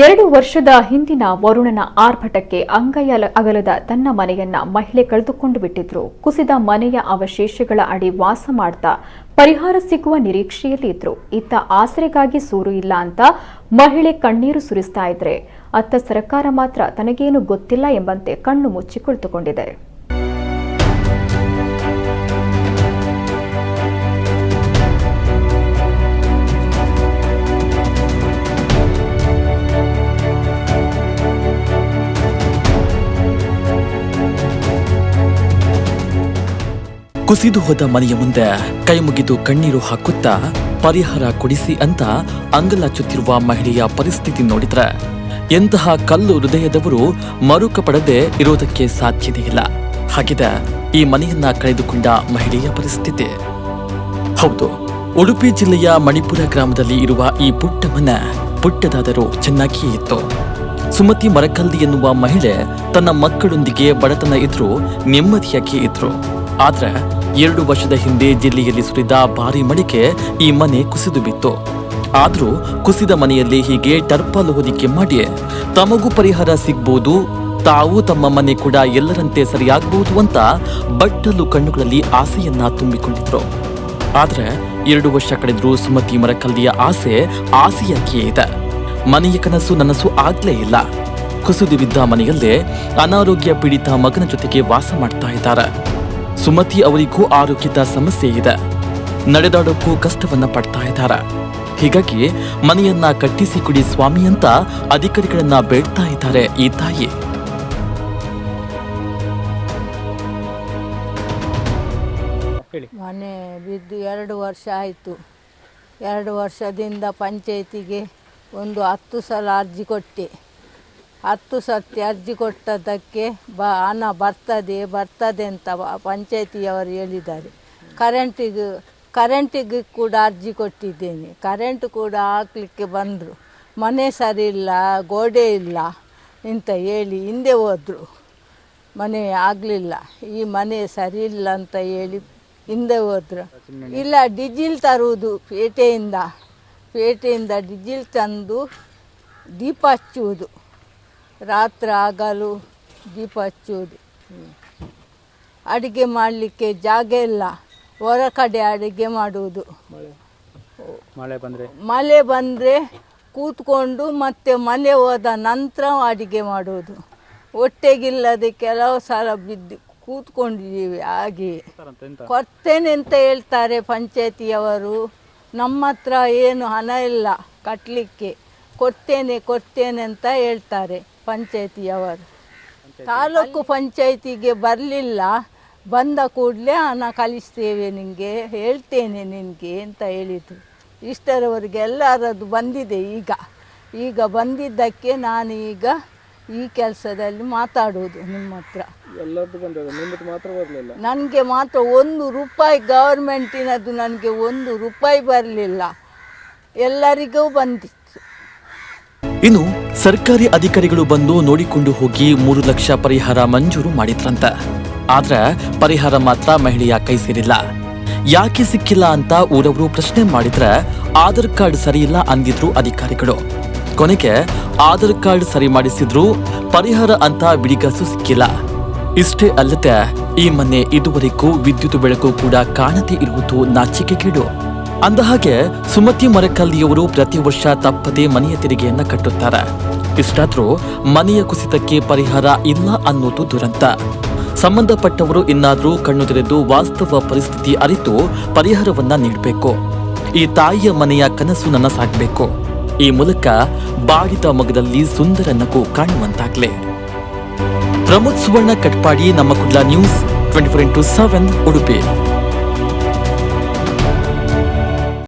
ಎರಡು ವರ್ಷದ ಹಿಂದಿನ ವರುಣನ ಆರ್ಭಟಕ್ಕೆ ಅಂಗೈಯ ಅಗಲದ ತನ್ನ ಮನೆಯನ್ನ ಮಹಿಳೆ ಕಳೆದುಕೊಂಡು ಬಿಟ್ಟಿದ್ರು. ಕುಸಿದ ಮನೆಯ ಅವಶೇಷಗಳ ಅಡಿ ವಾಸ ಮಾಡ್ತಾ ಪರಿಹಾರ ಸಿಗುವ ನಿರೀಕ್ಷೆಯಲ್ಲಿ ಇದ್ರು ಇತ್ತ ಆಸರೆಗಾಗಿ ಸೂರು ಇಲ್ಲ ಅಂತ ಮಹಿಳೆ ಕಣ್ಣೀರು ಸುರಿಸ್ತಾ ಇದ್ರೆ. ಅತ್ತ ಸರ್ಕಾರ ಮಾತ್ರ ತನಗೇನು ಗೊತ್ತಿಲ್ಲ ಎಂಬಂತೆ ಕಣ್ಣು ಮುಚ್ಚಿ ಕುಳಿತುಕೊಂಡಿದೆ ಕುಸಿದು ಹೋದ ಮನೆಯ ಮುಂದೆ ಕೈ ಮುಗಿದು ಕಣ್ಣೀರು ಹಾಕುತ್ತಾ ಪರಿಹಾರ ಕೊಡಿಸಿ ಅಂತ ಅಂಗಲಾಚುತ್ತಿರುವ ಮಹಿಳೆಯ ಪರಿಸ್ಥಿತಿ ನೋಡಿದ್ರೆ ಎಂತಹ ಕಲ್ಲು ಹೃದಯದವರು ಮರುಕ ಪಡದೆ ಇರೋದಕ್ಕೆ ಸಾಧ್ಯನೇ ಇಲ್ಲ. ಹಾಗಿದೆ ಈ ಮನೆಯನ್ನ ಕಳೆದುಕೊಂಡ ಮಹಿಳೆಯ ಪರಿಸ್ಥಿತಿ. ಹೌದು, ಉಡುಪಿ ಜಿಲ್ಲೆಯ ಮಣಿಪುರ ಗ್ರಾಮದಲ್ಲಿ ಇರುವ ಈ ಪುಟ್ಟ ಮನೆ ಪುಟ್ಟದಾದರೂ ಚೆನ್ನಾಗಿಯೇ ಇತ್ತು. ಸುಮತಿ ಮರಕಲ್ದಿ ಎನ್ನುವ ಮಹಿಳೆ ತನ್ನ ಮಕ್ಕಳೊಂದಿಗೆ ಬಡತನ ಇದ್ರು ನೆಮ್ಮದಿಯಾಗಿ ಇದ್ರು. ಆದ್ರೆ ಎರಡು ವರ್ಷದ ಹಿಂದೆ ಜಿಲ್ಲೆಯಲ್ಲಿ ಸುರಿದ ಭಾರಿ ಮಡಿಕೆ ಈ ಮನೆ ಕುಸಿದು ಬಿತ್ತು. ಆದ್ರೂ ಕುಸಿದ ಮನೆಯಲ್ಲಿ ಹೀಗೆ ಟರ್ಪಲ್ ಹೊದಿಕೆ ಮಾಡಿ ತಮಗೂ ಪರಿಹಾರ ಸಿಗ್ಬೋದು, ತಾವು ತಮ್ಮ ಮನೆ ಕೂಡ ಎಲ್ಲರಂತೆ ಸರಿಯಾಗಬಹುದು ಅಂತ ಬಟ್ಟಲು ಕಣ್ಣುಗಳಲ್ಲಿ ಆಸೆಯನ್ನ ತುಂಬಿಕೊಂಡಿದ್ರು. ಆದ್ರೆ ಎರಡು ವರ್ಷ ಕಳೆದರೂ ಸುಮತಿ ಮರಕಲ್ಲಿಯ ಆಸೆ ಆಸೆಯಾಗಿಯೇ ಇದೆ. ಮನೆಯ ಕನಸು ನನಸು ಆಗ್ಲೇ ಇಲ್ಲ. ಕುಸಿದು ಬಿದ್ದ ಮನೆಯಲ್ಲೇ ಅನಾರೋಗ್ಯ ಪೀಡಿತ ಮಗನ ಜೊತೆಗೆ ವಾಸ ಮಾಡ್ತಾ ಇದ್ದಾರೆ. ಸುಮತಿ ಅವರಿಗೂ ಆರೋಗ್ಯದ ಸಮಸ್ಯೆ ಇದೆ. ನಡೆದಾಡೋಕ್ಕೂ ಕಷ್ಟವನ್ನ ಪಡ್ತಾ ಇದ್ದಾರೆ. ಹೀಗಾಗಿ ಮನೆಯನ್ನ ಕಟ್ಟಿಸಿ ಕುಡಿ ಸ್ವಾಮಿ ಅಂತ ಅಧಿಕಾರಿಗಳನ್ನ ಬೇಡ್ತಾ ಇದ್ದಾರೆ ಈ ತಾಯಿ. ಮನೆ ಬಿದ್ದು ಎರಡು ವರ್ಷ ಆಯಿತು. ಎರಡು ವರ್ಷದಿಂದ ಪಂಚಾಯತಿಗೆ ಒಂದು ಹತ್ತು ಸಲ ಅರ್ಜಿ ಕೊಟ್ಟೆ. ಹತ್ತು ಸರ್ತಿ ಅರ್ಜಿ ಕೊಟ್ಟದ್ದಕ್ಕೆ ಬ, ಹಣ ಬರ್ತದೆ ಬರ್ತದೆ ಅಂತ ಪಂಚಾಯತಿಯವರು ಹೇಳಿದ್ದಾರೆ. ಕರೆಂಟಿಗೆ ಕರೆಂಟಿಗೆ ಕೂಡ ಅರ್ಜಿ ಕೊಟ್ಟಿದ್ದೇನೆ. ಕರೆಂಟ್ ಕೂಡ ಹಾಕ್ಲಿಕ್ಕೆ ಬಂದರು. ಮನೆ ಸರಿ ಇಲ್ಲ ಗೋಡೆ ಇಲ್ಲ ಅಂತ ಹೇಳಿ ಹಿಂದೆ ಹೋದರು. ಮನೆ ಆಗಲಿಲ್ಲ. ಈ ಮನೆ ಸರಿ ಇಲ್ಲ ಅಂತ ಹೇಳಿ ಹಿಂದೆ ಹೋದರು. ಇಲ್ಲ, ಡಿಜಿಲ್ ತರುವುದು ಪೇಟೆಯಿಂದ. ಪೇಟೆಯಿಂದ ಡಿಜಿಲ್ ತಂದು ದೀಪ ಹಚ್ಚುವುದು. ರಾತ್ರಿ ಆಗಲು ದೀಪ ಹಚ್ಚುವುದು. ಅಡುಗೆ ಮಾಡಲಿಕ್ಕೆ ಜಾಗ ಇಲ್ಲ. ಹೊರ ಕಡೆ ಅಡುಗೆ ಮಾಡುವುದು. ಮಳೆ. ಬಂದರೆ? ಮಳೆ ಬಂದರೆ ಕೂತ್ಕೊಂಡು ಮತ್ತೆ ಮನೆ ಹೋದ ನಂತರ ಅಡುಗೆ ಮಾಡುವುದು. ಹೊಟ್ಟೆಗಿಲ್ಲದೆ ಕೆಲವು ಸಲ ಬಿದ್ದು ಕೂತ್ಕೊಂಡಿದ್ದೀವಿ ಹಾಗೆ. ಕೊಡ್ತೇನೆ ಅಂತ ಹೇಳ್ತಾರೆ ಪಂಚಾಯತಿಯವರು. ನಮ್ಮ ಹತ್ರ ಏನು ಹಣ ಇಲ್ಲ ಕಟ್ಟಲಿಕ್ಕೆ ಕೊಡ್ತೇನೆ ಕೊಡ್ತೇನೆ ಅಂತ ಹೇಳ್ತಾರೆ. ಪಂಚಾಯತಿಯವರು. ತಾಲೂಕು ಪಂಚಾಯತಿಗೆ ಬರಲಿಲ್ಲ. ಬಂದ ಕೂಡಲೇ ಹಣ ಕಳಿಸ್ತೇವೆ ನಿನಗೆ ಹೇಳ್ತೇನೆ ನಿನಗೆ ಅಂತ ಹೇಳಿದರು. ಇಷ್ಟರವರೆಗೆ ಎಲ್ಲರದ್ದು ಬಂದಿದೆ ಈಗ. ಈಗ ಬಂದಿದ್ದಕ್ಕೆ ನಾನು ಈಗ ಈ ಕೆಲಸದಲ್ಲಿ ಮಾತಾಡೋದು ನಿಮ್ಮ ಹತ್ರ. ಎಲ್ಲರದ್ದು ಬಂದದ. ನಿಮ್ಮದು ಮಾತ್ರ ಬರಲಿಲ್ಲ. ನನಗೆ ಮಾತ್ರ ಒಂದು ರೂಪಾಯಿ ಗೌರ್ಮೆಂಟಿನದು ನನಗೆ ಒಂದು ರೂಪಾಯಿ ಬರಲಿಲ್ಲ. ಎಲ್ಲರಿಗೂ ಬಂದಿತ್ತು. ಇನ್ನು ಸರ್ಕಾರಿ ಅಧಿಕಾರಿಗಳು ಬಂದು ನೋಡಿಕೊಂಡು ಹೋಗಿ ಮೂರು ಲಕ್ಷ ಪರಿಹಾರ ಮಂಜೂರು ಮಾಡಿದ್ರಂತ. ಆದ್ರೆ ಪರಿಹಾರ ಮಾತ್ರ ಮಹಿಳೆಯ ಕೈ ಸೇರಿಲ್ಲ. ಯಾಕೆ ಸಿಕ್ಕಿಲ್ಲ ಅಂತ ಊರವರು ಪ್ರಶ್ನೆ ಮಾಡಿದ್ರೆ ಆಧಾರ್ ಕಾರ್ಡ್ ಸರಿಯಿಲ್ಲ ಅಂದಿದ್ರು ಅಧಿಕಾರಿಗಳು. ಕೊನೆಗೆ ಆಧಾರ್ ಕಾರ್ಡ್ ಸರಿ ಮಾಡಿಸಿದ್ರು ಪರಿಹಾರ ಅಂತ ಬಿಡಿಗಾಸು ಸಿಕ್ಕಿಲ್ಲ. ಇಷ್ಟೇ ಅಲ್ಲದೆ ಈ ಮನೆ ಇದುವರೆಗೂ ವಿದ್ಯುತ್ ಬೆಳಕು ಕೂಡ ಕಾಣದೇ ಇರುವುದು ನಾಚಿಕೆಗೇಡು ಅಂದಹಾಗೆ ಸುಮತಿ ಮರಕಲ್ಲಿಯವರು ಪ್ರತಿ ವರ್ಷ ತಪ್ಪದೆ ಮನೆಯ ತೆರಿಗೆಯನ್ನ ಕಟ್ಟುತ್ತಾರೆ. ಇಷ್ಟಾದ್ರೂ ಮನೆಯ ಕುಸಿತಕ್ಕೆ ಪರಿಹಾರ ಇಲ್ಲ ಅನ್ನೋದು ದುರಂತ. ಸಂಬಂಧಪಟ್ಟವರು ಇನ್ನಾದ್ರೂ ಕಣ್ಣು ತೆರೆದು ವಾಸ್ತವ ಪರಿಸ್ಥಿತಿ ಅರಿತು ಪರಿಹಾರವನ್ನ ನೀಡಬೇಕು. ಈ ತಾಯಿಯ ಮನೆಯ ಕನಸು ನನಸಾಗಬೇಕು ಈ ಮೂಲಕ ಬಾಡಿದ ಮಗದಲ್ಲಿ ಸುಂದರ ನಗು ಕಾಣುವಂತಾಗ್ಲೆ. ಪ್ರಮೋದ್ ಸುವರ್ಣ ಕಟ್ಪಾಡಿ, ನಮ್ಮ Kudla news twenty four into seven Udupi.